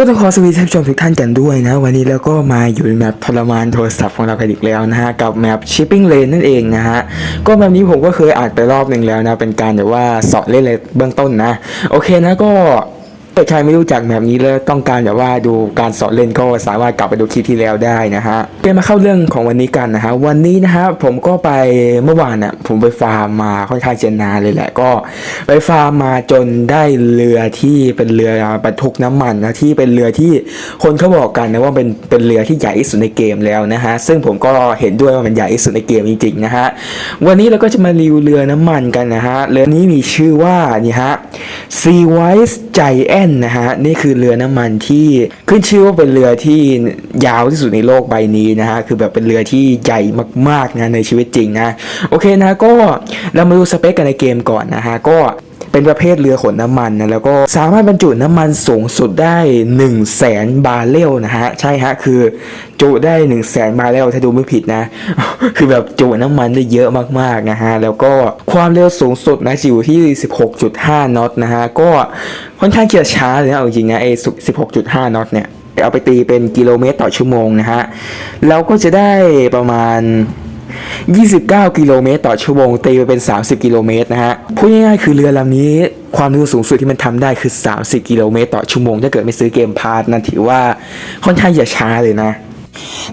ก็ต้องขอสวีทท่านผู้ชมทุกท่านกันด้วยนะ วันนี้แล้วก็มาอยู่ในแมปทรมานโทรศัพท์ของเรากันอีกแล้วนะฮะ กับแมป Shipping Lane นั่นเองนะฮะ ก็แบบนี้ผมก็เคยอ่านไปรอบหนึ่งแล้วนะ เป็นการแบบว่าสอนเล่นเลยเบื้องต้นนะ โอเคนะก็ ถ้าใครไม่รู้จักแมปนี้แล้วต้องการแบบว่าดูการสอนเล่นก็สามารถกลับไปดูคลิปที่แล้วได้นะฮะเปมาเข้าเรื่องของวันนี้กันนะฮะวันนี้นะฮะผมก็ไปเมื่อวานน่ะผมไปฟาร์มมาค่อนข้างจะนานเลยแหละก็ ไปฟาร์มมาจนได้เรือที่เป็นเรือบรรทุกน้ำมันนะที่เป็นเรือที่คนเขาบอกกันนะว่าเป็นเป็นเรือที่ใหญ่ที่สุดในเกมแล้วนะฮะซึ่งผมก็เห็นด้วยว่ามันใหญ่ที่สุดในเกมจริงๆนะฮะวันนี้เราก็จะมารีวิวเรือน้ำมันกันนะฮะเรือนี้มีชื่อว่านี่ฮะ Sea Wise Giant นะฮะนี่คือเรือน้ำมันที่ขึ้นชื่อว่าเป็นเรือที่ยาวที่สุดในโลกใบนี้นะฮะคือแบบเป็นเรือที่ใหญ่มากๆนะในชีวิตจริงนะโอเคนะก็เรามาดูสเปคกันในเกมก่อนนะฮะก็ เป็นประเภทเรือขนน้ำมันนะแล้วก็สามารถบรรจุน้ำมันสูงสุดได้ 1 0 0 0 0แสนบาร์เรลนะฮะใช่ฮะคือจุได้ 1 0 0 0 0แสนบาร์เรลถ้าดูไม่ผิดนะ คือแบบจุน้ำมันได้เยอะมากๆนะฮะแล้วก็ความเร็วสูงสุดนะจะอยู่ที่ 16.5น็อตนะฮะก็ค่อนข้างเกียร์ช้าเลยนะจริงๆนะไอ้16.5น็อตเนี่ยเอาไปตีเป็นกิโลเมตรต่อชั่วโมงนะฮะเราก็จะได้ประมาณ 29 กิโลเมตรต่อชั่วโมงตีไปเป็น 30 กิโลเมตรนะฮะพูดง่ายๆคือเรือลำนี้ความเร็วสูงสุดที่มันทำได้คือ 30 กิโลเมตรต่อชั่วโมงถ้าเกิดไม่ซื้อเกมพาร์ทนั่นถือว่าค่อนข้างจะช้าเลยนะ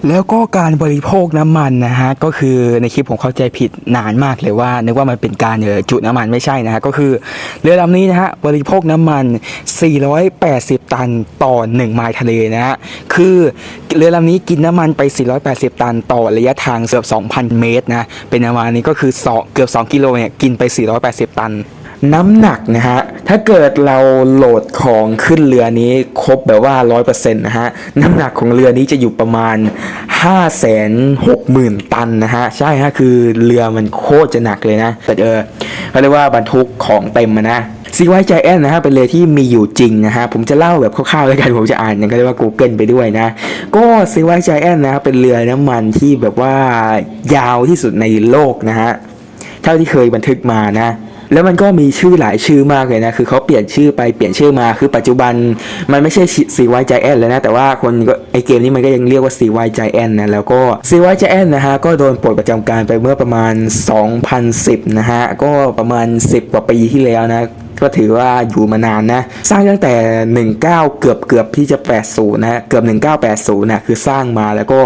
แล้วก็การบริโภคน้ำมันนะฮะก็คือในคลิปผมเข้าใจผิดนานมากเลยว่านึกว่ามันเป็นการเจุน้ำมันไม่ใช่นะฮะก็คือเรือลำนี้นะฮะบริโภคน้ำมัน 480 ตันต่อ 1 ไมล์ทะเลนะฮะคือเรือลำนี้กินน้ำมันไป 480 ตันต่อระยะทางเกือบ2,000 เมตรนะเป็นประมาณนี้ก็คือสองเกือบ 2 กิโลเนี่ยกินไป 480 ตัน น้ำหนักนะฮะ ถ้าเกิดเราโหลดของขึ้นเรือนี้ครบแบบว่า 100%นะฮะ น้ำหนักของเรือนี้จะอยู่ประมาณ 560,000 ตันนะฮะ ใช่ฮะ คือเรือมันโคตรจะหนักเลยนะ แต่เออเขาเรียกว่าบรรทุกของเต็มนะซีไวจแอนนะฮะเป็นเรือที่มีอยู่จริงนะฮะผมจะเล่าแบบคร่าวๆแล้วกันผมจะอ่านอย่างก็เรียกว่า Google ไปด้วยนะ ก็ซีไวจแอนนะฮะเป็นเรือน้ำมันที่แบบว่ายาวที่สุดในโลกนะฮะเท่าที่เคยบันทึกมานะ แล้วมันก็มีชื่อหลายชื่อมากเลยนะ คือเขาเปลี่ยนชื่อไปเปลี่ยนชื่อมา คือปัจจุบันมันไม่ใช่ซีไวใจแอนแล้วนะ แต่ว่าคนก็ไอเกมนี้มันก็ยังเรียกว่าซีไวใจแอนนะ แล้วก็ซีไวใจแอนนะฮะ ก็โดนปลดประจำการไปเมื่อประมาณ 2010 นะฮะ ก็ประมาณ 10 กว่าปีที่แล้วนะ ก็ถือว่าอยู่มานานนะ สร้างตั้งแต่ 19 เกือบเกือบที่จะ 80นะเกือบ 1980 นะ คือสร้างมาแล้วก็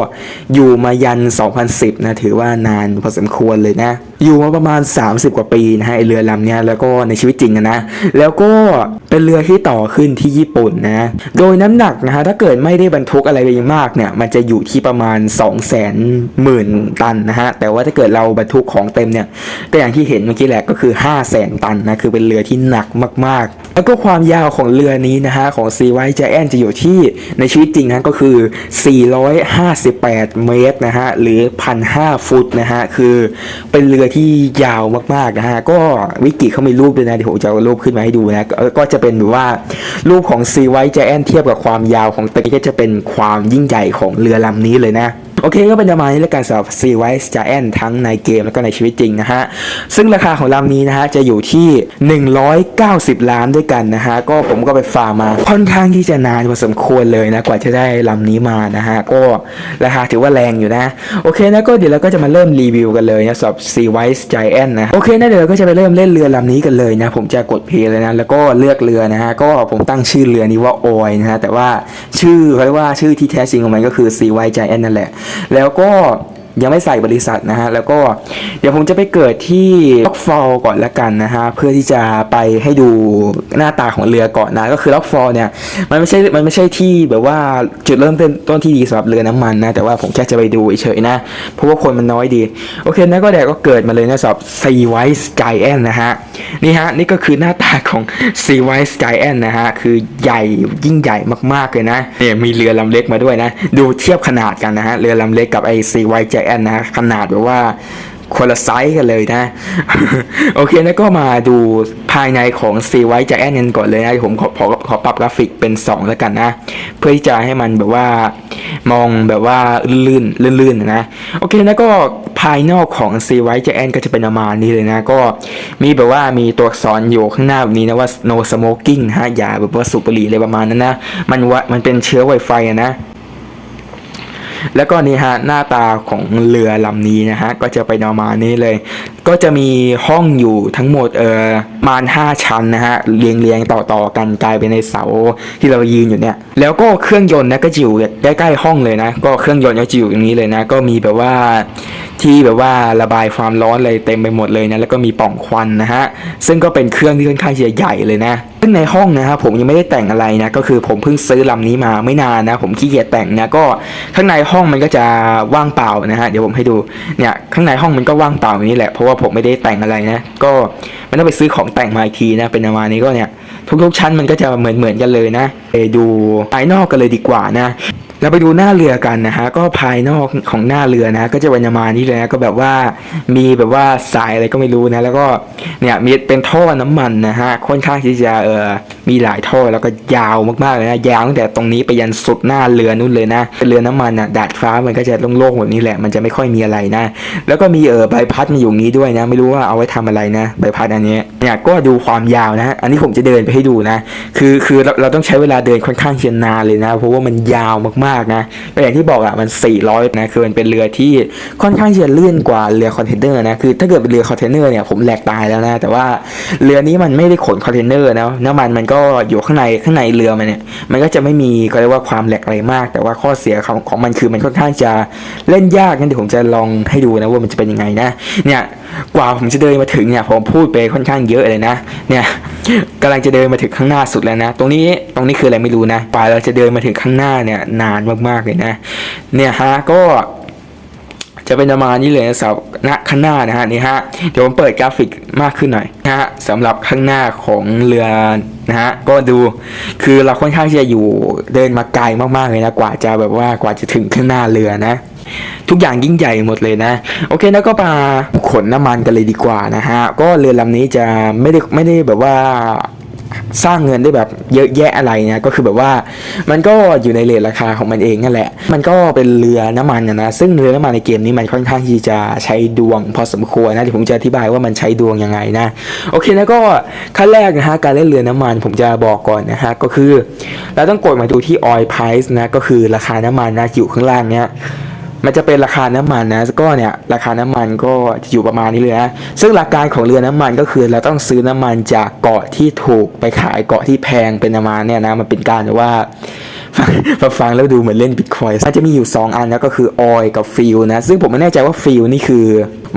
อยู่มายัน 2010 นะ ถือว่านานพอสมควรเลยนะ อยู่มาประมาณ 30 กว่าปีนะฮะไอเรือลำเนี้ยแล้วก็ในชีวิตจริงอะนะ แล้วก็เป็นเรือที่ต่อขึ้นที่ญี่ปุ่นนะ โดยน้ำหนักนะฮะ ถ้าเกิดไม่ได้บรรทุกอะไรไปมากเนี่ย มันจะอยู่ที่ประมาณ2 0 0 0 0 0หมื่นตันนะฮะ แต่ว่าถ้าเกิดเราบรรทุกของเต็มเนี่ย ก็อย่างที่เห็นเมื่อกี้แหละก็คือ 5 0 0 0 0 0 ตันนะ คือเป็นเรือที่หนักมาก ๆ แล้วก็ความยาวของเรือนี้นะฮะของซีไวท์ i แอนจะอยู่ที่ในชีวิตจริงนะก็คือ 458 เมตรนะฮะหรือ 1,500 ฟุตนะฮะคือเป็นเรือที่ยาวมาก ๆ นะฮะก็วิกิเขามีรูปด้วยนะเดี๋ยวผมจะรูปขึ้นมาให้ดูนะก็จะเป็นแบบว่ารูปของซีไวท์ i แอนเทียบกับความยาวของตึกก็จะเป็นความยิ่งใหญ่ของเรือลำนี้เลยนะ โอเคก็เป็นประมาณนี้แล้วกันสำหรับ Sea Wise Giant ทั้งในเกมแล้วก็ในชีวิตจริงนะฮะ ซึ่งราคาของลำนี้นะฮะจะอยู่ที่ 190 ล้านด้วยกันนะฮะ ก็ผมก็ไปฟาร์มมาค่อนข้างที่จะนานพอสมควรเลยนะกว่าจะได้ลำนี้มานะฮะ ก็ราคาถือว่าแรงอยู่นะ โอเคนะก็เดี๋ยวเราก็จะมาเริ่มรีวิวกันเลยนะสำหรับ Sea Wise Giant นะโอเคนะเดี๋ยวเราก็จะไปเริ่มเล่นเรือลำนี้กันเลยนะผมจะกดเพลย์เลยนะแล้วก็เลือกเรือนะฮะก็ผมตั้งชื่อเรือนี้ว่า Oi นะฮะแต่ว่าชื่อเขาเรียกว่าชื่อที่แท้จริงของมันก็คือ Sea Wise Giant นั่นแหละแล้วก็ ยังไม่ใส่บริษัทนะฮะ แล้วก็เดี๋ยวผมจะไปเกิดที่ล็อกฟอลก่อนละกันนะฮะ เพื่อที่จะไปให้ดูหน้าตาของเรือก่อนนะ ก็คือล็อกฟอลเนี่ย มันไม่ใช่ มันไม่ใช่ที่แบบว่าจุดเริ่มต้นต้นที่ดีสำหรับเรือน้ำมันนะ แต่ว่าผมแค่จะไปดูเฉยๆนะ เพราะว่าคนมันน้อยดี โอเคนะก็เดี๋ยวก็เกิดมาเลยนะสำหรับ Sea Wise Giant นะฮะ นี่ฮะ นี่ก็คือหน้าตาของ Sea Wise Giant นะฮะ คือใหญ่ยิ่งใหญ่มากๆเลยนะ เนี่ยมีเรือลำเล็กมาด้วยนะ ดูเทียบขนาดกันนะฮะ เรือลำเล็กกับไอ้ Sea Wise Giant นะขนาดแบบว่าคนละไซส์กันเลยนะ โอเคแล้วก็มาดูภายในของซีไวท์จแอนกันก่อนเลยนะผมขอขอขอปรับกราฟิกเป็น 2 แล้วกันนะ เพื่อที่จะให้มันแบบว่ามองแบบว่าลื่นๆลื่นๆนะโอเคแล้วก็ภายนอกของซีไวท์จแอนก็จะเป็นประมาณนี้เลยนะ ก็มีแบบว่ามีตัวอักษรอยู่ข้างหน้าแบบนี้นะว่า no smoking ฮะอย่าแบบว่าสูบบุหรี่อะไรประมาณนั้นนะ มันว่ามันเป็นเชื้อไวไฟนะ แล้วก็นี่ฮะหน้าตาของเรือลำนี้นะฮะก็จะไปนประมาณนี้เลย ก็จะมีห้องอยู่ทั้งหมดเออประมาณ5ชั้นนะฮะเรียงเรียงต่อต่อๆกันกลายเป็นในเสาที่เรายืนอยู่เนี่ย แล้วก็เครื่องยนต์นะก็จะอยู่ใกล้ๆห้องเลยนะ ก็เครื่องยนต์ก็จะอยู่อย่างนี้เลยนะ ก็มีแบบว่า ที่แบบว่าระบายความร้อนเลยเต็มไปหมดเลยนะแล้วก็มีปล่องควันนะฮะซึ่งก็เป็นเครื่องที่ค่อนข้างจะใหญ่เลยนะซึ่งในห้องนะครับผมยังไม่ได้แต่งอะไรนะก็คือผมเพิ่งซื้อลำนี้มาไม่นานนะ ผมขี้เกียจแต่งนะก็ข้างในห้องมันก็จะว่างเปล่านะฮะเดี๋ยวผมให้ดูเนี่ยข้างในห้องมันก็ว่างเปล่าอย่างนี้แหละเพราะว่าผมไม่ได้แต่งอะไรนะ ก็ไม่ต้องไปซื้อของแต่งมาอีกทีนะเป็นประมาณนี้ก็เนี่ยทุกๆชั้นมันก็จะเหมือนเหมือนๆกันเลยนะไปดูภายนอกกันเลยดีกว่านะ เราไปดูหน้าเรือกันนะฮะก็ภายนอกของหน้าเรือนะ ก็จะเป็นประมาณนี้เลยนะก็แบบว่ามีแบบว่าสายอะไรก็ไม่รู้นะ แล้วก็เนี่ยมีเป็นท่อน้ำมันนะฮะค่อนข้างที่จะเออมีหลายท่อแล้วก็ยาวมากๆเลยนะยาวตั้งแต่ตรงนี้ไปยันสุดหน้าเรือนู่นเลยนะเรือน้ำมันอะดาดฟ้ามันก็จะโล่งๆแบบนี้แหละ มันจะไม่ค่อยมีอะไรนะ แล้วก็มีเออใบพัดมาอยู่นี้ด้วยนะ ไม่รู้ว่าเอาไว้ทำอะไรนะใบพัดอันนี้เนี่ยก็ดูความยาวนะ อันนี้ผมจะเดินไปให้ดูนะ คือคือเราเราต้องใช้เวลาเดินค่อนข้างเชียนนานเลยนะ เพราะว่ามันยาวมากๆนะก็อย่างที่บอกอะมัน 400นะคือมันเป็นเรือที่ค่อนข้างจะเลื่อนกว่าเรือคอนเทนเนอร์นะคือถ้าเกิดเป็นเรือคอนเทนเนอร์เนี่ยผมแหลกตายแล้วนะ แต่ว่าเรือนี้มันไม่ได้ขนคอนเทนเนอร์นะน้ำมันมันก็็อยู่ข้างในข้างในเรือมันเนี่ยมันก็จะไม่มีก็เรียกว่าความแหลกอะไรมาก แต่ว่าข้อเสียของของมันคือมันค่อนข้างจะเล่นยากงั้นเดี๋ยวผมจะลองให้ดูนะว่ามันจะเป็นยังไงนะ เนี่ยกว่าผมจะเดินมาถึงเนี่ยผมพูดไปค่อนข้างเยอะเลยนะ เนี่ยกำลังจะเดินมาถึงข้างหน้าสุดแล้วนะ ตรงนี้ตรงนี้คืออะไรไม่รู้นะกว่าเราจะเดินมาถึงข้างหน้าเนี่ยนานมากๆเลยนะ เนี่ยฮะก็ จะเป็นประมาณนี้เลยนะสำหรับหน้าข้างหน้านะฮะนี่ฮะเดี๋ยวผมเปิดกราฟิกมากขึ้นหน่อยนะฮะสำหรับข้างหน้าของเรือนะฮะก็ดูคือเราค่อนข้างจะอยู่เดินมาไกลมากๆเลยนะกว่าจะแบบว่ากว่าจะถึงข้างหน้าเรือนะ ทุกอย่างยิ่งใหญ่หมดเลยนะ โอเคแล้วก็มาขนน้ำมันกันเลยดีกว่านะฮะก็เรือลำนี้จะไม่ได้ไม่ได้แบบว่า สร้างเงินได้แบบเยอะแยะอะไรนะก็คือแบบว่ามันก็อยู่ในเรทราคาของมันเองนั่นแหละ มันก็เป็นเรือน้ำมันนะนะ ซึ่งเรือน้ำมันในเกมนี้มันค่อนข้างที่จะใช้ดวงพอสมควรนะเดี๋ยวผมจะอธิบายว่ามันใช้ดวงยังไงนะ โอเคแล้วก็ขั้นแรกนะฮะการเล่นเรือน้ำมันผมจะบอกก่อนนะฮะก็คือ เราต้องกดมาดูที่ oil price นะก็คือราคาน้ำมันนะอยู่ข้างล่างเนี้ย มันจะเป็นราคาน้ำมันนะก็เนี่ยราคาน้ำมันก็จะอยู่ประมาณนี้เลยนะซึ่งหลักการของเรือน้ำมันก็คือเราต้องซื้อน้ำมันจากเกาะที่ถูกไปขายเกาะที่แพงเป็นประมาณเนี่ยนะมันเป็นการแบบว่าฟังฟังแล้วดูเหมือนเล่นบิตคอยมันจะมีอยู่ 2 อันนะก็คือออยกับฟิลนะซึ่งผมไม่แน่ใจว่าฟิลนี่คือ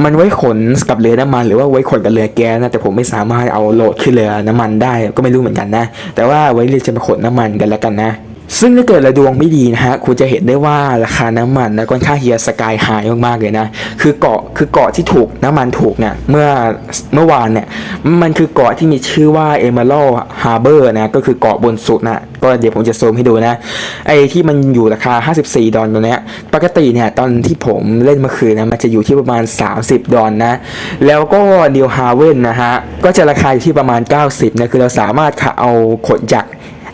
มันไว้ขนกับเรือน้ำมันหรือว่าไว้ขนกับเรือแก๊สนะแต่ผมไม่สามารถเอาโหลดขึ้นเรือน้ำมันได้ก็ไม่รู้เหมือนกันนะ แต่ว่าไว้เรือจะมาขนน้ำมันกันแล้วกันนะ ซึ่งถ้าเกิดราดวงไม่ดีนะฮะคุณจะเห็นได้ว่าราคาน้ำมันนะค่อนข้างที่จะสกายไฮมากๆเลยนะคือเกาะคือเกาะที่ถูกน้ำมันถูกเนี่ยเมื่อเมื่อวานเนี่ยมันคือเกาะที่มีชื่อว่า Emerald Harbor นะก็คือเกาะบนสุดนะก็เดี๋ยวผมจะซูมให้ดูนะไอ้ที่มันอยู่ราคา 54 ดอลตัวเนี้ยปกติเนี่ยตอนที่ผมเล่นเมื่อคืนนะมันจะอยู่ที่ประมาณ 30 ดอลนะแล้วก็นิวฮาเวนนะฮะก็จะราคาอยู่ที่ประมาณ 90นะคือเราสามารถเอาขนจาก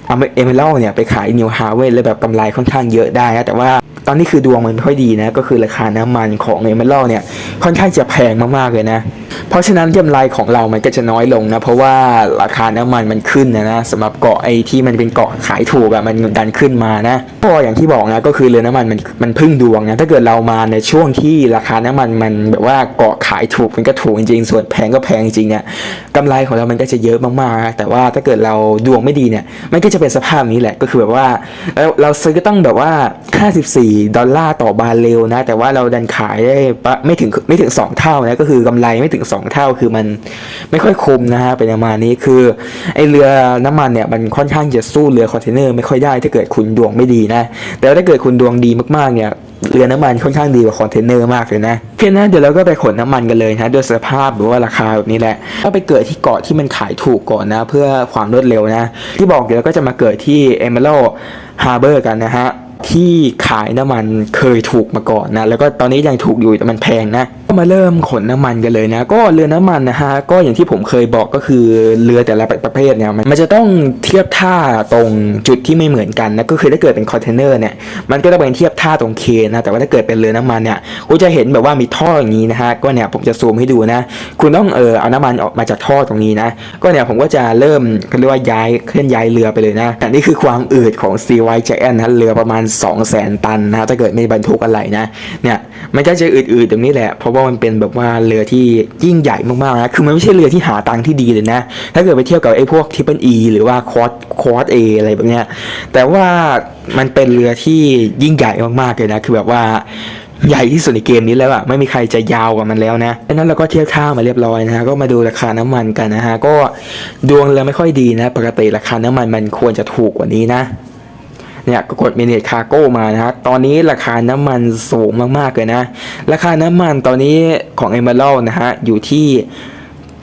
เอาเอเมอรัลเนี่ยไปขายนิวฮาเวนแล้วแบบกำไรค่อนข้างเยอะได้นะแต่ว่า ตอนนี้คือดวงมันไม่ค่อยดีนะ ก็คือราคาน้ำมันของเอเมอรัลเนี่ยค่อนข้างจะแพงมากๆเลยนะ เพราะฉะนั้นกำไรของเรามันก็จะน้อยลงนะ เพราะว่าราคาน้ำมันมันขึ้นนะนะสำหรับเกาะไอที่มันเป็นเกาะขายถูกอะมันดันขึ้นมานะก็อย่างที่บอกนะก็คือเรือน้ำมันมันมันพึ่งดวงนะถ้าเกิดเรามาในช่วงที่ราคาน้ำมันมันแบบว่าเกาะขายถูกมันก็ถูกจริงๆส่วนแพงก็แพงจริงเนี่ยกำไรของเรามันก็จะเยอะมากๆ แต่ว่าถ้าเกิดเราดวงไม่ดีเนี่ยมันก็จะเป็นสภาพนี้แหละก็คือแบบว่าเราเราซื้อก็ต้องแบบว่า 54ดอลลาร์ต่อบาร์เรลนะ แต่ว่าเราดันขายได้ปะไม่ถึงไม่ถึง 2 เท่านะ ก็คือกำไรไม่ถึง 2 เท่าคือมันไม่ค่อยคุ้มนะฮะเป็นประมาณนี้คือไอเรือน้ำมันเนี่ยมันค่อนข้างจะสู้เรือคอนเทนเนอร์ไม่ค่อยได้ถ้าเกิดคุณดวงไม่ดีนะ แต่ถ้าเกิดคุณดวงดีมากๆเนี่ยเรือน้ำมันค่อนข้างดีกว่าคอนเทนเนอร์มากเลยนะโอเคนะเดี๋ยวเราก็ไปขนน้ำมันกันเลยนะด้วยสภาพหรือว่าราคาแบบนี้แหละ ก็ไปเกิดที่เกาะที่มันขายถูกก่อนนะ เพื่อความรวดเร็วนะ ที่บอกเดี๋ยวเราก็จะมาเกิดที่ Emerald Harbor กันนะฮะ ที่ขายน้ำมันเคยถูกมาก่อนนะ แล้วก็ตอนนี้ยังถูกอยู่แต่มันแพงนะ มาเริ่มขนน้ำมันกันเลยนะ ก็เรือน้ำมันนะฮะก็อย่างที่ผมเคยบอกก็คือเรือแต่ละประเภทเนี่ยมันจะต้องเทียบท่าตรงจุดที่ไม่เหมือนกันนะก็คือถ้าเกิดเป็นคอนเทนเนอร์เนี่ยมันก็ต้องเป็นเทียบท่าตรงเคนะแต่ว่าถ้าเกิดเป็นเรือน้ำมันเนี่ยคุณจะเห็นแบบว่ามีท่ออย่างนี้นะฮะก็เนี่ยผมจะซูมให้ดูนะ คุณต้องเออเอาน้ำมันออกมาจากท่อตรงนี้นะ ก็เนี่ยผมก็จะเริ่มเรียกว่าย้ายเคลื่อนย้ายเรือไปเลยนะแต่นี่คือความอืดของ Sea White Giant นะเรือประมาณ 2 0 0 0 0 0 ตันนะถ้าเกิดไม่บรรทุกอะไรนะเนี่ยมันก็จะอืดๆตรงนี้แหละเพราะว่ามันเป็นแบบว่าเรือที่ยิ่งใหญ่มากๆนะคือมันไม่ใช่เรือที่หาตังค์ที่ดีเลยนะ ถ้าเกิดไปเทียบกับไอ้พวกทิปเปิลอีหรือว่าคอร์สคอร์สเออะไรแบบเนี้ยแต่ว่ามันเป็นเรือที่ยิ่งใหญ่มากๆเลยนะ คือแบบว่าใหญ่ที่สุดในเกมนี้แล้วอะไม่มีใครจะยาวกว่ามันแล้วนะดังนั้นเราก็เทียบท่ามาเรียบร้อยนะฮะก็มาดูราคาน้ำมันกันนะฮะก็ดวงเรือไม่ค่อยดีนะ ปกติราคาน้ำมันมันควรจะถูกกว่านี้นะ เนี่ยก็กดเมเนจคาโก้มานะฮะตอนนี้ราคาน้ำมันสูงมากๆเลยนะ ราคาน้ำมันตอนนี้ของเอเมอรัลนะฮะอยู่ที่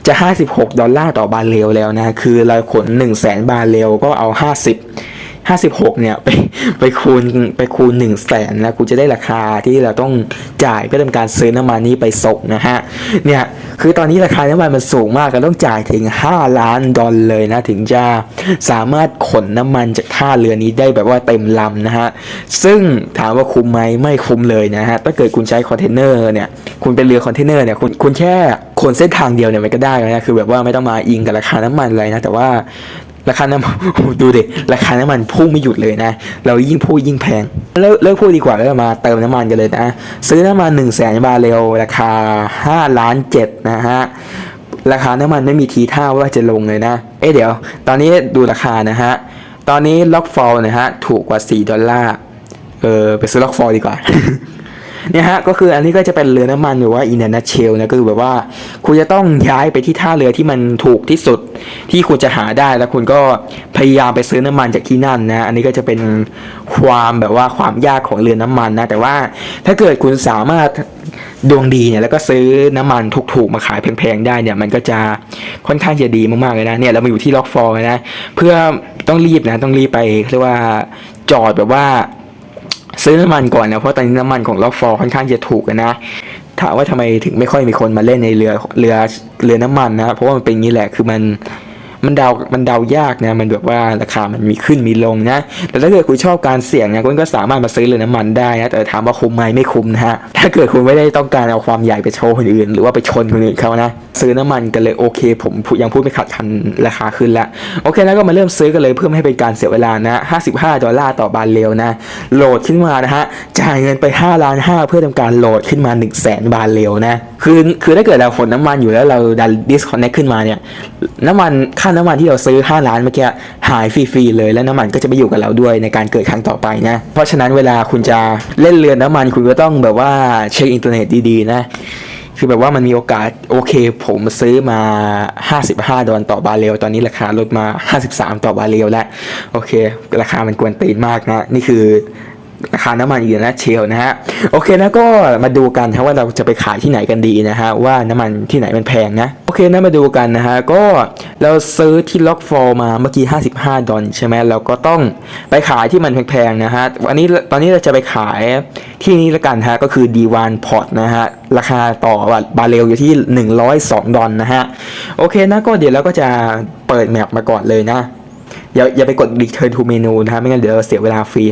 จะ 56 ดอลลาร์ต่อบาร์เรลแล้วนะ คือเราขน 1 0 0 0 0แสนบาร์เรลก็เอา 50 56เนี่ยไปไปคูณไปคูณ1 0 0 0 0แสนนะกูจะได้ราคาที่เราต้องจ่ายเพื่อทำการซื้อน้ำมันนี้ไปส่งนะฮะเนี่ยคือตอนนี้ราคาน้ำมันมันสูงมากก็ต้องจ่ายถึง 5 ล้านดอลเลยนะถึงจะสามารถขนน้ำมันจากท่าเรือนี้ได้แบบว่าเต็มลำนะฮะซึ่งถามว่าคุ้มไหมไม่คุ้มเลยนะฮะถ้าเกิดคุณใช้คอนเทนเนอร์เนี่ยคุณเป็นเรือคอนเทนเนอร์เนี่ยคุณคุณแค่ขนเส้นทางเดียวเนี่ยมันก็ได้แล้วนะคือแบบว่าไม่ต้องมาอิงกับราคาน้ำมันเลยนะแต่ว่า ราคาน้ำดูดิราคาน้ำมันพุ่งไม่หยุดเลยนะ เรายิ่งพูดยิ่งแพงเลิกเลิกพูดดีกว่าแล้วมาเติมน้ำมันกันเลยนะ ซื้อน้ำมัน1นึ่งแสนบาร์เรลราคา5ล้านเจ็ดนะฮะราคาน้ำมันไม่มีทีท่าว่าจะลงเลยนะ เอ๊ะเดี๋ยว ตอนนี้ดูราคานะฮะ ตอนนี้ล็อกฟอลนะฮะ ถูกกว่า 4 ดอลลาร์ เออไปซื้อล็อกฟอลดีกว่า เนี่ยฮะก็คืออันนี้ก็จะเป็นเรือน้ำมันหรือว่าอินเดนเชลนะก็คือแบบว่า คุณจะต้องย้ายไปที่ท่าเรือที่มันถูกที่สุดที่คุณจะหาได้แล้วคุณก็พยายามไปซื้อน้ำมันจากที่นั่นนะอันนี้ก็จะเป็นความแบบว่าความยากของเรือน้ำมันนะแต่ว่าถ้าเกิดคุณสามารถดวงดีเนี่ยแล้วก็ซื้อน้ำมันถูกๆมาขายแพงๆได้เนี่ย มันก็จะค่อนข้างจะดีมากๆเลยนะเนี่ยเรามาอยู่ที่ล็อกฟอร์นะเพื่อต้องรีบนะต้องรีบไปเรียกว่าจอดแบบว่า ซื้อน้ำมันก่อนนะเพราะตอนนี้น้ำมันของล็อกฟอร์ค่อนข้างจะถูกนะถามว่าทำไมถึงไม่ค่อยมีคนมาเล่นในเรือเรือเรือน้ำมันนะเพราะว่ามันเป็นงนี้แหละคือมัน มันเดา มันเดายากนะ มันแบบว่าราคามันมีขึ้นมีลงนะ แต่ถ้าเกิดคุณชอบการเสี่ยงนะคุณก็สามารถมาซื้อเรือน้ำมันได้นะ แต่ถามว่าคุ้มไหมไม่คุ้มนะฮะ ถ้าเกิดคุณไม่ได้ต้องการเอาความใหญ่ไปโชว์คนอื่น หรือว่าไปชนคนอื่นเขานะ ซื้อน้ำมันกันเลยโอเค ผมยังพูดไม่ขาดคันราคาขึ้นละ โอเคแล้วก็มาเริ่มซื้อกันเลยเพื่อไม่ให้เป็นการเสียเวลานะ 55 ดอลลาร์ต่อบาร์เรลนะ โหลดขึ้นมานะฮะ จ่ายเงินไป5ล้าน5เพื่อทำการโหลดขึ้นมา 1 0 0 0 0แสนบาร์เรลนะ คือ คือถ้าเกิดเราขนน้ำมันอยู่แล้วเราดัน disconnect ขึ้นมาเนี่ย น้ำมันค่าน้ำมันที่เราซื้อ 5 ล้านเมื่อกี้หายฟรีๆเลย แล้วน้ำมันก็จะไปอยู่กับเราด้วยในการเกิดครั้งต่อไปนะ เพราะฉะนั้นเวลาคุณจะเล่นเรือน้ำมันคุณก็ต้องแบบว่าเช็คอินเทอร์เน็ตดีๆนะคือแบบว่ามันมีโอกาสโอเค ผมซื้อมา 55 ดอลลาร์ต่อบาเรลตอนนี้ราคาลดมา 53 ต่อบาเรลแล้ว โอเค ราคามันกวนตีนมากนะ นี่คือ ราคาน้ำมันอีกนะเชลนะฮะโอเคนะก็มาดูกันครับว่าเราจะไปขายที่ไหนกันดีนะฮะว่าน้ำมันที่ไหนมันแพงนะโอเคนะมาดูกันนะฮะก็เราซื้อที่ล็อกฟอร์มาเมื่อกี้ 55 ดอลใช่ไหมเราก็ต้องไปขายที่มันแพงๆนะฮะวันนี้ตอนนี้เราจะไปขายที่นี้ละกันฮะก็คือดีวานพอร์ตนะฮะราคาต่อบาเรลอยู่ที่ 102 ดอลนะฮะโอเคนะก็เดี๋ยวเราก็จะเปิดแมปมาก่อนเลยนะ อย่าอย่าไปกด return to menu นะฮะไม่งั้นเดี๋ยวเราเสียเวลาฟรี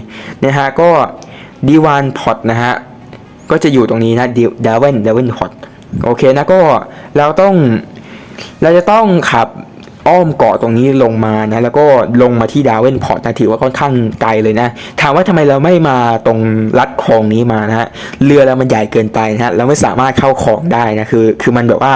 นะฮะก็ดีวานพอตนะฮะก็จะอยู่ตรงนี้นะดาเวนดาเวนพอตโอเคนะก็เราต้องเราจะต้องขับ อ้อมเกาะตรงนี้ลงมานะแล้วก็ลงมาที่ดาเวนพอร์ตนะถือว่าค่อนข้างไกลเลยนะถามว่าทำไมเราไม่มาตรงลัดคลองนี้มานะฮะเรือเรามันใหญ่เกินไปนะฮะเราไม่สามารถเข้าคลองได้นะคือคือมันแบบว่า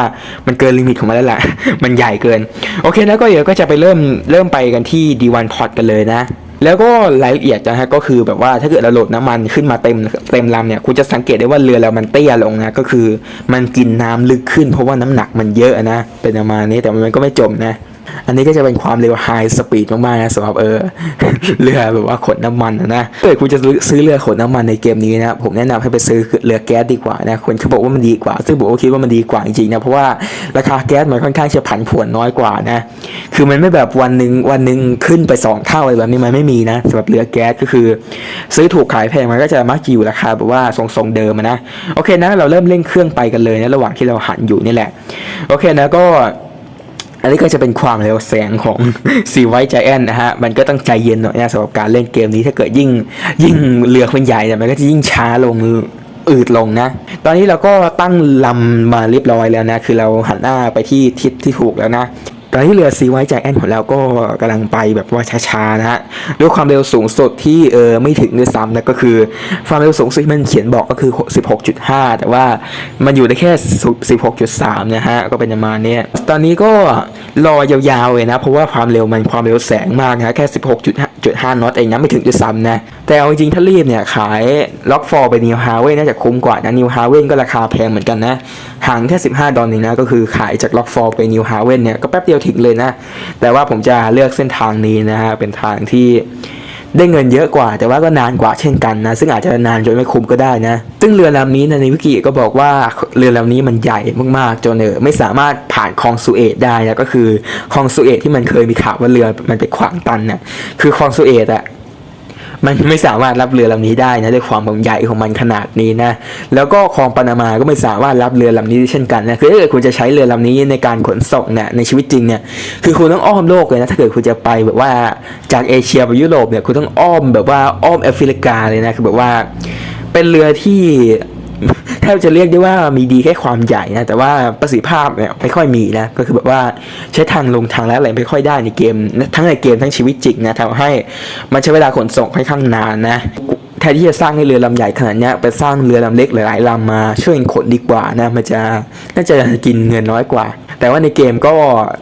มันเกินลิมิตของมันแล้วแหละมันใหญ่เกิน โอเคแล้วก็เดี๋ยวก็จะไปเริ่มเริ่มไปกันที่ดีวันพอร์ตกันเลยนะแล้วก็รายละเอียดนะฮะก็คือแบบว่าถ้าเกิดเราโหลดน้ำมันขึ้นมาเต็มเต็มลำเนี่ยคุณจะสังเกตได้ว่าเรือเรามันเตี้ยลงนะก็คือมันกินน้ำลึกขึ้นเพราะว่าน้ำหนักมันเยอะนะเป็นประมาณนี้แต่มันก็ไม่จมนะ อันนี้ก็จะเป็นความเร็วไฮสปีดมากๆนะสำหรับเออเรือแบบว่าขนน้ำมันนะถ้าเกิดคุณจะซื้อเรือขนน้ำมันในเกมนี้นะผมแนะนำให้ไปซื้อเรือแก๊สดีกว่านะคนเขาบอกว่ามันดีกว่า ซึ่งผมก็คิดว่ามันดีกว่าจริงๆนะเพราะว่าราคาแก๊สมันค่อนข้างจะผันผวนน้อยกว่านะคือมันไม่แบบวันหนึ่งวันหนึ่งขึ้นไปสองเท่าอะไรแบบนี้มันไม่มีนะสำหรับเรือแก๊สก็คือ ซื้อถูกขายแพงมันก็จะมักจะอยู่ราคาแบบว่าทรงๆเดิมนะโอเคนะเราเริ่มเร่งเครื่องไปกันเลยนะระหว่างที่เราหันอยู่นี่แหละโอเคนะก็ อันนี้ก็จะเป็นความเร็วแสงของซีไวท์ใจแอนนะฮะ มันก็ต้องใจเย็นหน่อยนะสำหรับการเล่นเกมนี้ถ้าเกิดยิ่งยิ่งเรือมันใหญ่เนี่ยมันก็จะยิ่งช้าลงอืดลงนะ ตอนนี้เราก็ตั้งลำมาเรียบร้อยแล้วนะ คือเราหันหน้าไปที่ทิศที่ถูกแล้วนะ ตอนที่เรือซีไวท์ใจแอนของเราก็กำลังไปแบบว่าช้าๆนะฮะด้วยความเร็วสูงสุดที่เออไม่ถึงด้วยซ้ำนะก็คือความเร็วสูงสุดที่มันเขียนบอกก็คือ 16.5 แต่ว่ามันอยู่ได้แค่ 16.3 นะฮะก็เป็นประมาณนี้ตอนนี้ก็รอยาวๆเลยนะ เพราะว่าความเร็วมันความเร็วแสงมากนะแค่ 16.5 จุดห้าน็อตเองนะไม่ถึงจุดซ้ำนะ แต่เอาจริงถ้ารีบเนี่ยขายล็อกฟอร์ไปนิวฮาเว่น่าจะคุ้มกว่านะนิวฮาเว่นก็ราคาแพงเหมือนกันนะห่างแค่15ดอลลาร์เองนะก็คือขายจากล็อกฟอร์ไปนิวฮาเว่นเนี่ยก็แป๊บเดียวถึงเลยนะ แต่ว่าผมจะเลือกเส้นทางนี้นะฮะเป็นทางที่ ได้เงินเยอะกว่า แต่ว่าก็นานกว่าเช่นกันนะซึ่งอาจจะนานจนไม่คุ้มก็ได้นะ ซึ่งเรือลำนี้นะในวิกิก็บอกว่าเรือลำนี้มันใหญ่มากๆจนเออไม่สามารถผ่านคลองสุเอตได้นะก็คือคลองสุเอตที่มันเคยมีข่าวว่าเรือมันไปขวางตันนะคือคลองสุเอตอะ มันไม่สามารถรับเรือลำนี้ได้นะด้วยความใหญ่ของมันขนาดนี้นะแล้วก็คลองปานามาก็ไม่สามารถรับเรือลำนี้ได้เช่นกันนะคือถ้าเกิดคุณจะใช้เรือลำนี้ในการขนส่งเนี่ยในชีวิตจริงเนี่ยคือคุณต้องอ้อมโลกเลยนะถ้าเกิดคุณจะไปแบบว่าจากเอเชียไปยุโรปเนี่ยคุณต้องอ้อมแบบว่าอ้อมแอฟริกาเลยนะคือแบบว่าเป็นเรือที่ บจะเรียกได้ว่ามีดีแค่ความใหญ่นะ แต่ว่าประสิทธิภาพเนี่ยไม่ค่อยมีนะ ก็คือแบบว่าใช้ทางลงทางแล้วอะไรไม่ค่อยได้ในเกม ทั้งในเกมทั้งชีวิตจริงนะทำให้มันใช้เวลาขนส่งค่อนข้างนานนะแทนที่จะสร้างให้เรือลำใหญ่ขนาดนี้ไปสร้างเรือลำเล็กหลายๆลำมาช่วยขนดีกว่านะมันจะน่าจะกินเงินน้อยกว่า แต่ว่าในเกมก็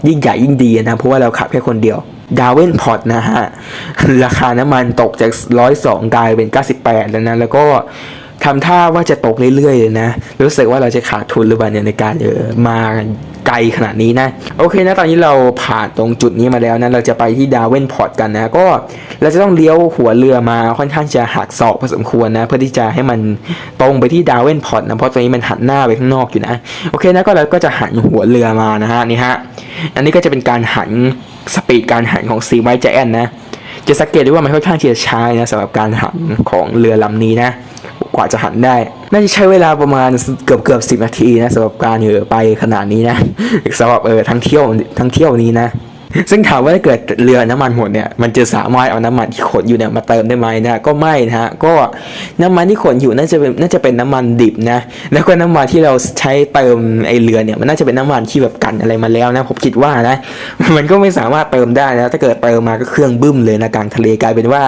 ยิ่งใหญ่ยิ่งดีนะเพราะว่าเราขับแค่คนเดียวดาวเวนพอร์ตนะฮะ ราคาน้ำมันตกจากร้อยสองกลายเป็น 98 แล้วนะ แล้วก็ ทำท่าว่าจะตกเรื่อยๆเลยนะ รู้สึกว่าเราจะขาดทุนหรือเปล่าเนี่ยในการเออมาไกลขนาดนี้นะ โอเคนะตอนนี้เราผ่านตรงจุดนี้มาแล้วนะเราจะไปที่ดาวเวนพอร์ตกันนะ ก็เราจะต้องเลี้ยวหัวเรือมาค่อนข้างจะหักศอกพอสมควรนะ เพื่อที่จะให้มันตรงไปที่ดาวเวนพอร์ตนะเพราะตอนนี้มันหันหน้าไปข้างนอกอยู่นะ โอเคนะก็เราก็จะหันหัวเรือมานะฮะนี่ฮะอันนี้ก็จะเป็นการหันสปีดการหันของซีไวท์แจแอนนะจะสังเกตได้ว่ามันค่อนข้างที่จะช้านะสำหรับการหันของเรือลำนี้นะ ว่าจะหันได้ น่าจะใช้เวลาประมาณเกือบเกือบสิบนาทีนะสำหรับการเออไปขนาดนี้นะสำหรับเออทั้งเที่ยวทั้งเที่ยวนี้นะ ซึ่งถามว่าถ้าเกิดเรือน้ำมันหมดเนี่ยมันจะสามารถเอาน้ำมันที่ขนอยู่เนี่ยมาเติมได้ไหมนะก็ไม่นะฮะก็น้ำมันที่ขนอยู่น่าจะเป็นน่าจะเป็นน้ำมันดิบนะแล้วก็น้ำมันที่เราใช้เติมไอเรือเนี่ยมันน่าจะเป็นน้ำมันที่แบบกันอะไรมาแล้วนะผมคิดว่านะมันก็ไม่สามารถเติมได้นะถ้าเกิดเติมมาก็เครื่องบึ้มเลยนะกลางทะเลกลายเป็นว่า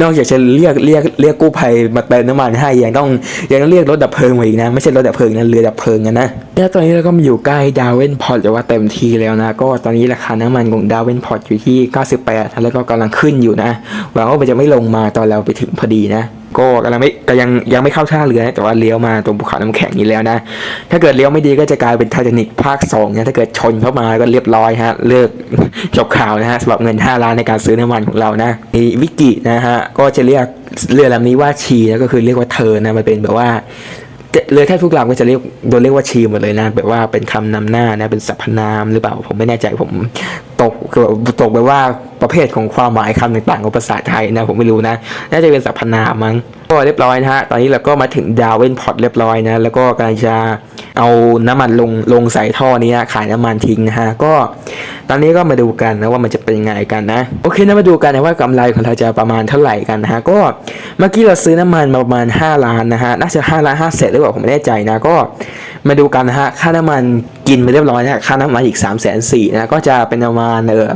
นอกจากจะเรียกเรียกเรียกกู้ภัยมาเติมน้ำมันให้ยังต้องยังต้องเรียกรถดับเพลิงมาอีกนะไม่ใช่รถดับเพลิงนะเรือดับเพลิงนะนะแล้วตอนนี้เราก็มาอยู่ใกล้ดาวเวนพอร์ตแต่ว่าเต็มทีแล้วนะ ก็ตอนนี้ราคาน้ำมันของดาวเวนพอร์ตอยู่ที่ 98 แล้วก็กำลังขึ้นอยู่นะหวังว่ามันจะไม่ลงมาตอนเราไปถึงพอดีนะ ก็กำลังไม่ก็ยังยังไม่เข้าท่าเรือนะแต่ว่าเลี้ยวมาตรงภูเขาน้ำแข็งนี้แล้วนะ ถ้าเกิดเลี้ยวไม่ดีก็จะกลายเป็นไททานิกภาค2นี่ยถ้าเกิดชนเข้ามาก็เรียบร้อยฮะเลิกจบข่าวนะฮะสำหรับเงิน 5 ล้านในการซื้อน้ำมันของเรานะในวิกินะฮะก็จะเรียกเรือลำนี้ว่าชีนะก็คือเรียกว่าเธอนะมันเป็นแบบว่า เรือแทบทุกลำก็จะเรียกโดนเรียกว่าชีหมดเลยนะแบบว่าเป็นคำนำหน้านะเป็นสรรพนามหรือเปล่าผมไม่แน่ใจผมตกตกไปว่าประเภทของความหมายคำต่างๆของภาษาไทยนะผมไม่รู้นะ น่าจะเป็นสรรพนามมั้ง ก็เรียบร้อยนะฮะ ตอนนี้เราก็มาถึงดาวเวนพอร์ตเรียบร้อยนะ แล้วก็กำลังจะเอาน้ำมันลงลงใส่ท่อนี้ขายน้ำมันทิ้งนะฮะ ก็ตอนนี้ก็มาดูกันนะว่ามันจะเป็นยังไงกันนะ โอเคนะมาดูกันนะว่ากำไรของเราจะประมาณเท่าไหร่กันนะฮะ ก็เมื่อกี้เราซื้อน้ำมันมาประมาณ 5 ล้านนะฮะ น่าจะ5ล้าน5เศษหรือเปล่าผมไม่แน่ใจนะ ก็มาดูกันนะฮะ ค่าน้ำมันกินไปเรียบร้อยนะฮะค่าน้ำมันอีก3 4 0 0 0นะ ก็จะเป็นประมาณเออ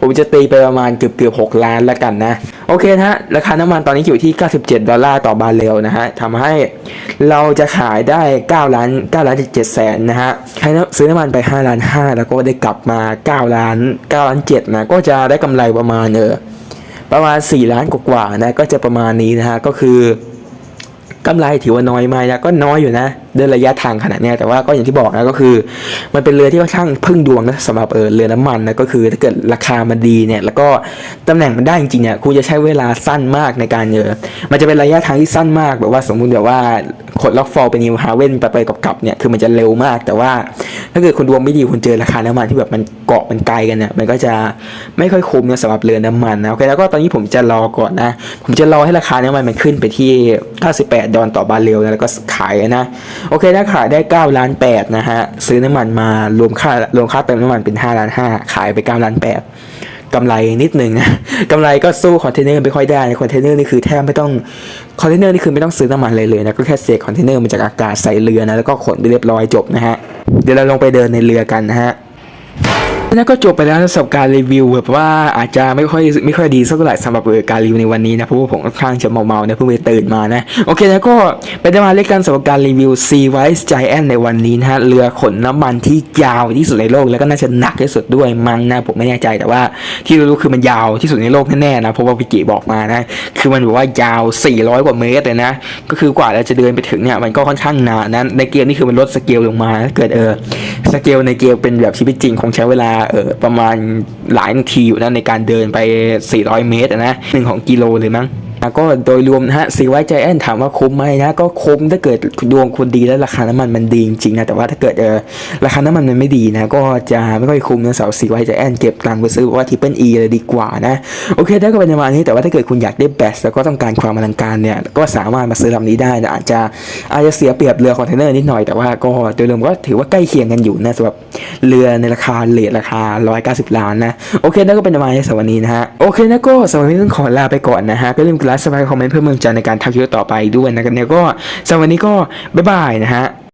ผมจะตีไปประมาณเกือบเกือบ6ล้านแล้วกันนะ โอเคนะฮะ ราคาน้ำมันตอนนี้อยู่ที่ 97 ดอลลาร์ต่อบาร์เรลนะฮะทำให้เราจะขายได้ 9 ล้าน 9 ล้าน7แสนนะฮะใช้ซื้อน้ำมันไป 5 ล้าน 5 แล้วก็ได้กลับมา 9 ล้าน 9 ล้าน7นะ ก็จะได้กำไรประมาณเออประมาณ 4 ล้านกว่าๆนะ ก็จะประมาณนี้นะฮะ ก็คือกำไรถือว่าน้อยไหมนะ ก็น้อยอยู่นะ เดินระยะทางขนาดนี้แต่ว่าก็อย่างที่บอกนะก็คือ มันเป็นเรือที่ค่อนข้างพึ่งดวงนะสำหรับเออเรือน้ำมันนะก็คือถ้าเกิดราคามันดีเนี่ยแล้วก็ตำแหน่งมันได้จริงๆเนี่ยคุณจะใช้เวลาสั้นมากในการเออมันจะเป็นระยะทางที่สั้นมากแบบว่าสมมุติแบบว่าขดล็อกฟอลไปนิวฮาเว่นไปไปกับกลับเนี่ยคือมันจะเร็วมาก แต่ว่าถ้าเกิดคุณดวงไม่ดีคุณเจอราคาน้ำมันที่แบบมันเกาะมันไกลกันเนี่ยมันก็จะไม่ค่อยคุ้มนะสำหรับเรือน้ำมันนะโอเคแล้วก็ตอนนี้ผมจะรอก่อนนะ ผมจะรอให้ราคาน้ำมันมันขึ้นไปที่ 98 ดอลต่อบาร์เรลนะแล้วก็ขายนะโอเคถ้าขายได้ 9 ล้าน8นะฮะ ซื้อน้ำมันมารวมค่ารวมค่าเติมน้ำมันเป็น5ล้าน5ขายไป9ล้าน8กำไรนิดหนึ่งนะกำไรก็สู้คอนเทนเนอร์ไม่ค่อยได้คอนเทนเนอร์นี่คือแทบไม่ต้องคอนเทนเนอร์นี่คือไม่ต้องซื้อน้ำมันเลยเลยนะก็แค่เสกคอนเทนเนอร์มาจากอากาศใส่เรือนะแล้วก็ขนไปเรียบร้อยจบนะฮะเดี๋ยวเราลงไปเดินในเรือกันนะฮะ นั่นก็จบไปแล้วสำหรับการรีวิวแบบว่าอาจจะไม่ค่อยไม่ค่อยดีสักเท่าไหร่สำหรับการรีวิวในวันนี้นะเพราะว่าผมค่อนข้างจะเมาๆนะเพิ่งไปตื่นมานะโอเคแล้วก็ไปได้มาเล่นกันสำหรับการรีวิว Sea Wise Giant ในวันนี้นะฮะเรือขนน้ำมันที่ยาวที่สุดในโลกแล้วก็น่าจะหนักที่สุดด้วยมั้งนะผมไม่แน่ใจแต่ว่าที่รู้คือมันยาวที่สุดในโลกแน่ๆนะเพราะว่าวิกิบอกมานะคือมันบอกว่ายาว 400 กว่าเมตรเลยนะก็คือกว่าเราจะเดินไปถึงเนี่ยมันก็ค่อนข้างนานนะในเกมนี่คือมันลดสเกลลงมาถ้าเกิดเออสเกลในเกมเป็นแบบชีวิตจริงคงใช้เวลาเออประมาณหลายนาทีอยู่นะในการเดินไป 400 เมตรนะหนึ่งของกิโลเลยมั้ง ก็โดยรวมนะฮะซีไว้ใจแอนถามว่าคุ้มไหมนะก็คุ้มถ้าเกิดดวงคุณดีแล้วราคาน้ำมันมันดีจริงๆนะแต่ว่าถ้าเกิดเออราคาน้ำมันมันไม่ดีนะก็จะไม่ค่อยคุ้มนะสาวซีไว้ใจแอนเก็บตังค์ไปซื้อว่าทิปเปิลอีเลยดีกว่านะโอเคได้ก็เป็นประมาณนี้แต่ว่าถ้าเกิดคุณอยากได้แบสแล้วก็ต้องการความอลังการเนี่ยก็สามารถมาซื้อลำนี้ได้นะอาจจะอาจจะเสียเปรียบเรือคอนเทนเนอร์นิดหน่อยแต่ว่าก็โดยรวมก็ถือว่าใกล้เคียงกันอยู่นะสำหรับเรือในราคาเลทราคา 190 ล้านนะโอเคนั่นก็เป็นประมาณนี้สำหรับวันนี้นะฮะโอเคนะก็สำหรับวันนี้ต้องขอลาไปก่อนนะฮะก็อย่าลืมกดและสบายคอมเมนต์เพื่อเมืองใจในการทำคลิปต่อไปด้วยนะครับเนี่ยก็สำหรับวันนี้ก็บ๊ายบายนะฮะ